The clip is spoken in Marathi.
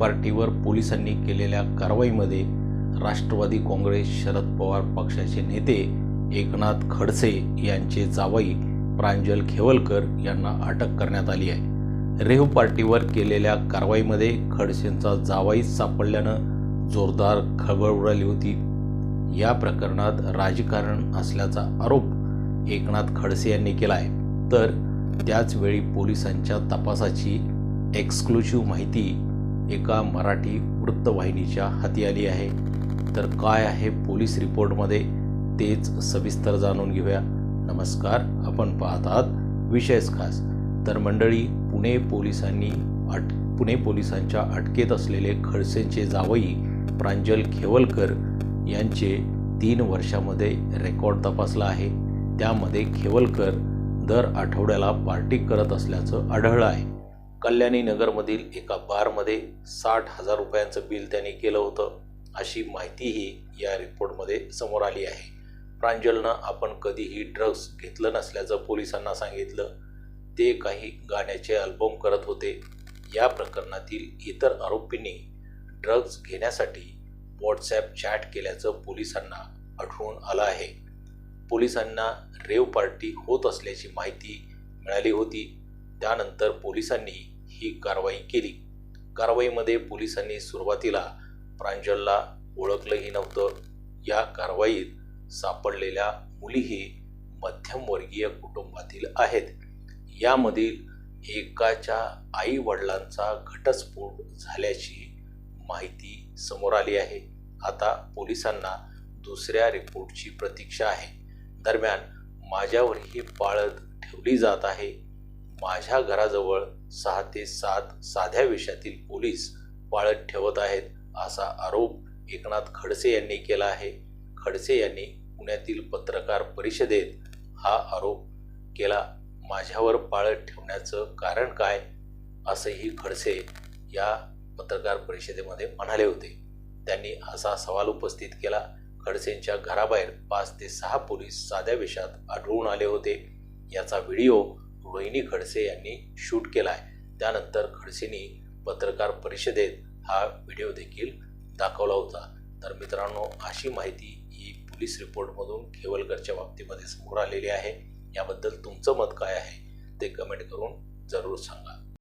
पार्टीवर पोलिसांनी केलेल्या कारवाईमध्ये राष्ट्रवादी काँग्रेस शरद पवार पक्षाचे नेते एकनाथ खडसे यांचे जावई प्रांजल खेवलकर यांना अटक करण्यात आली आहे. रेहू पार्टीवर केलेल्या कारवाईमध्ये खडसेंचा जावाई सापडल्यानं जोरदार खळबळ उडाली होती. या प्रकरणात राजकारण असल्याचा आरोप एकनाथ खडसे यांनी केला आहे. तर त्याचवेळी पोलिसांच्या तपासाची एक्सक्लुसिव्ह माहिती एका मराठी वृत्तवाहिनीच्या हाती आली आहे. तर काय आहे पोलीस रिपोर्टमध्ये? तेच सविस्तर जाणून घेऊया. नमस्कार आपण पाहत आहात विशेष खास. तर मंडळी पुणे पोलिसांनी अट पुणे पोलिसांच्या अटकेत असलेले खडसेंचे जावई प्रांजल खेवलकर यांचे तीन वर्षामध्ये रेकॉर्ड तपासला आहे. त्यामध्ये खेवलकर दर आठवड्याला पार्टी करत असल्याचं आढळलं आहे. कल्याणी नगरमधील एका बारमध्ये साठ हजार रुपयांचं बिल त्यांनी केलं होतं अशी माहितीही या रिपोर्टमध्ये समोर आली आहे. प्रांजलनं आपण कधीही ड्रग्ज घेतलं नसल्याचं पोलिसांना सांगितलं. ते काही गाण्याचे अल्बम करत होते. या प्रकरणातील इतर आरोपींनी ड्रग्ज घेण्यासाठी व्हॉट्सॲप चॅट केल्याचं पोलिसांना आढळून आलं आहे. पोलिसांना रेव पार्टी होत असल्याची माहिती मिळाली होती. त्यानंतर पोलिसांनी ही कारवाई केली. कारवाईमध्ये पोलिसांनी सुरुवातीला प्रांजलला ओळखलंही नव्हतं. या कारवाईत सापडलेल्या मुलीही मध्यमवर्गीय कुटुंबातील आहेत. यामधील एकाच्या आई वडिलांचा घटस्फोट झाल्याची माहिती समोर आली आहे. आता पोलिसांना दुसऱ्या रिपोर्टची प्रतीक्षा आहे. दरम्यान माझ्यावरही पाळत ठेवली जात आहे. माझ्या घराजवळ सहा ते सात साध्या वेशातील पोलीस पाळत ठेवत आहेत असा आरोप एकनाथ खडसे यांनी केला आहे. खडसे यांनी पुण्यातील पत्रकार परिषदेत हा आरोप केला. माझ्यावर पाळत ठेवण्याचं कारण काय? असंही खडसे या पत्रकार परिषदेमध्ये म्हणाले होते. त्यांनी असा सवाल उपस्थित केला. खडसेंच्या घराबाहेर पाच ते सहा पोलीस साध्या वेशात आढळून आले होते. याचा व्हिडिओ रोहिणी खडसे यांनी शूट केला आहे त्यानंतर खडसेंनी पत्रकार परिषदेत हा व्हिडिओ देखील दाखवला होता. तर मित्रांनो अशी माहिती ही पोलीस रिपोर्टमधून खेवलकरच्या बाबतीमध्ये समोर आलेली आहे. याबद्दल तुमचं मत काय आहे ते कमेंट करून जरूर सांगा.